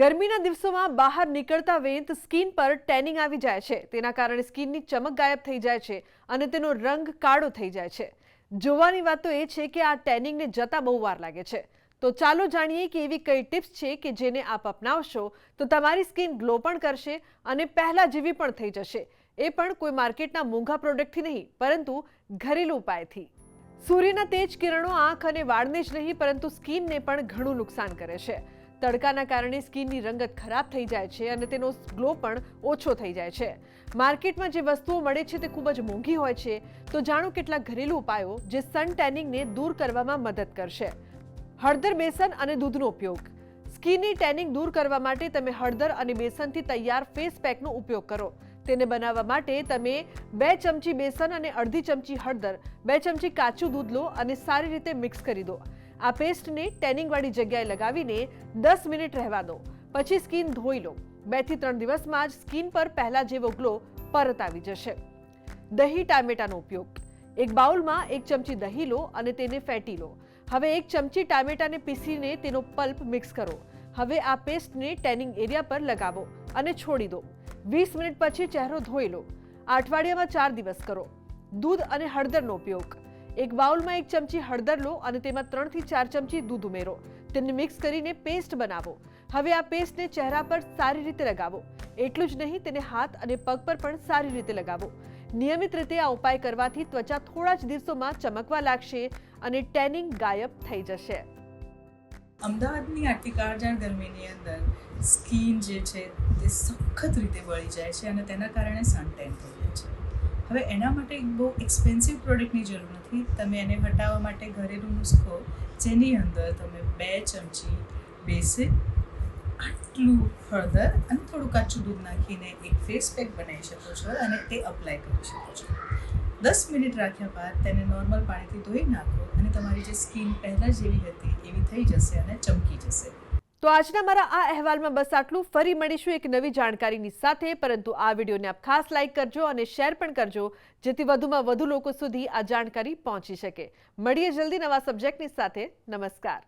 ગરમીના દિવસોમાં બહાર નીકળતા વેંત સ્કિન પર ટેનિંગ આવી જાય છે. તેના કારણે સ્કિનની ચમક ગાયબ થઈ જાય છે અને તેનો રંગ કાળો થઈ જાય છે. જોવાની વાત તો એ છે કે આ ટેનિંગને જતા બહુ વાર લાગે છે. તો ચાલો જાણીએ કે એવી કઈ ટિપ્સ છે કે જેને આપ અપનાવશો તો તમારી સ્કિન ગ્લો પણ કરશે અને પહેલા જેવી પણ થઈ જશે. એ પણ કોઈ માર્કેટના મોંઘા પ્રોડક્ટથી નહીં, પરંતુ ઘરેલું ઉપાયથી. સૂર્યના તેજ કિરણો આંખ અને વાળને જ નહીં, પરંતુ સ્કિનને પણ ઘણું નુકસાન કરે છે. તડકાના કારણે સ્કિનની રંગત ખરાબ થઈ જાય છે અને તેનો ગ્લો પણ ઓછો થઈ જાય છે. માર્કેટમાં જે વસ્તુઓ મળે છે તે ખૂબ જ મોંઘી હોય છે. તો જાણો કેટલાક ઘરેલું ઉપાયો જે સન ટેનિંગને દૂર કરવામાં મદદ કરશે. હળદર, બેસન અને દૂધનો ઉપયોગ. સ્કિનની ટેનિંગ દૂર કરવા માટે તમે હળદર અને બેસનથી તૈયાર ફેસ પેકનો ઉપયોગ કરો. તેને બનાવવા માટે તમે બે ચમચી બેસન અને અડધી ચમચી હળદર, બે ચમચી કાચું દૂધ લો અને સારી રીતે મિક્સ કરી દો. આ પેસ્ટને ટેનિંગવાળી જગ્યાએ લગાવીને દસ મિનિટ રહેવા દો. પછી સ્કિન ધોઈ લો. બેથી ત્રણ દિવસમાં જ સ્કિન પર પહેલા જેવો ગ્લો પરત આવી જશે. દહીં ટામેટાનો ઉપયોગ. એક બાઉલમાં એક ચમચી દહીં લો અને તેને ફેટી લો. હવે એક ચમચી ટામેટાને પીસીને તેનો પલ્પ મિક્સ કરો. હવે આ પેસ્ટને ટેનિંગ એરિયા પર લગાવો અને છોડી દો. વીસ મિનિટ પછી ચહેરો ધોઈ લો. અઠવાડિયામાં ચાર દિવસ કરો. દૂધ અને હળદરનો ઉપયોગ. એક બાઉલમાં એક ચમચી હળદર લો અને તેમાં ત્રણથી ચાર ચમચી દૂધ ઉમેરો. તેને મિક્સ કરીને પેસ્ટ બનાવો. હવે આ પેસ્ટને ચહેરા પર સારી રીતે લગાવો. એટલું જ નહીં, તેને હાથ અને પગ પર પણ સારી રીતે લગાવો. નિયમિત રીતે આ ઉપાય કરવાથી ત્વચા થોડા જ દિવસોમાં ચમકવા લાગશે અને ટેનિંગ ગાયબ થઈ જશે. અમદાવાદની આટલી કાળજાળ ગરમીની અંદર સ્કીન જે છે તે સખત રીતે બળી જાય છે અને તેના કારણે સનટેન થઈ જાય છે. હવે એના માટે બહુ એક્સપેન્સિવ પ્રોડક્ટની જરૂર નથી. તમે એને હટાવવા માટે ઘરેલું નુસ્ખો, જેની અંદર તમે બે ચમચી બેસિક આટલું હળદર અને થોડું કાચું દૂધ નાખીને એક ફેસ પેક બનાવી શકો છો અને તે અપ્લાય કરી શકો છો. દસ મિનિટ રાખ્યા બાદ તેને નોર્મલ પાણીથી ધોઈ નાખો અને તમારી જે સ્કિન પહેલાં જેવી હતી એવી થઈ જશે અને ચમકી જશે. તો આજના મારા આ અહેવાલમાં બસ આટલું. ફરી મળીશું એક નવી જાણકારીની સાથે. પરંતુ આ વિડીયોને આપ ખાસ લાઇક કરજો અને શેર પણ કરજો, જેથી વધુમાં વધુ લોકો સુધી આ જાણકારી પહોંચી શકે. મળીએ જલ્દી નવા સબ્જેક્ટની સાથે. નમસ્કાર.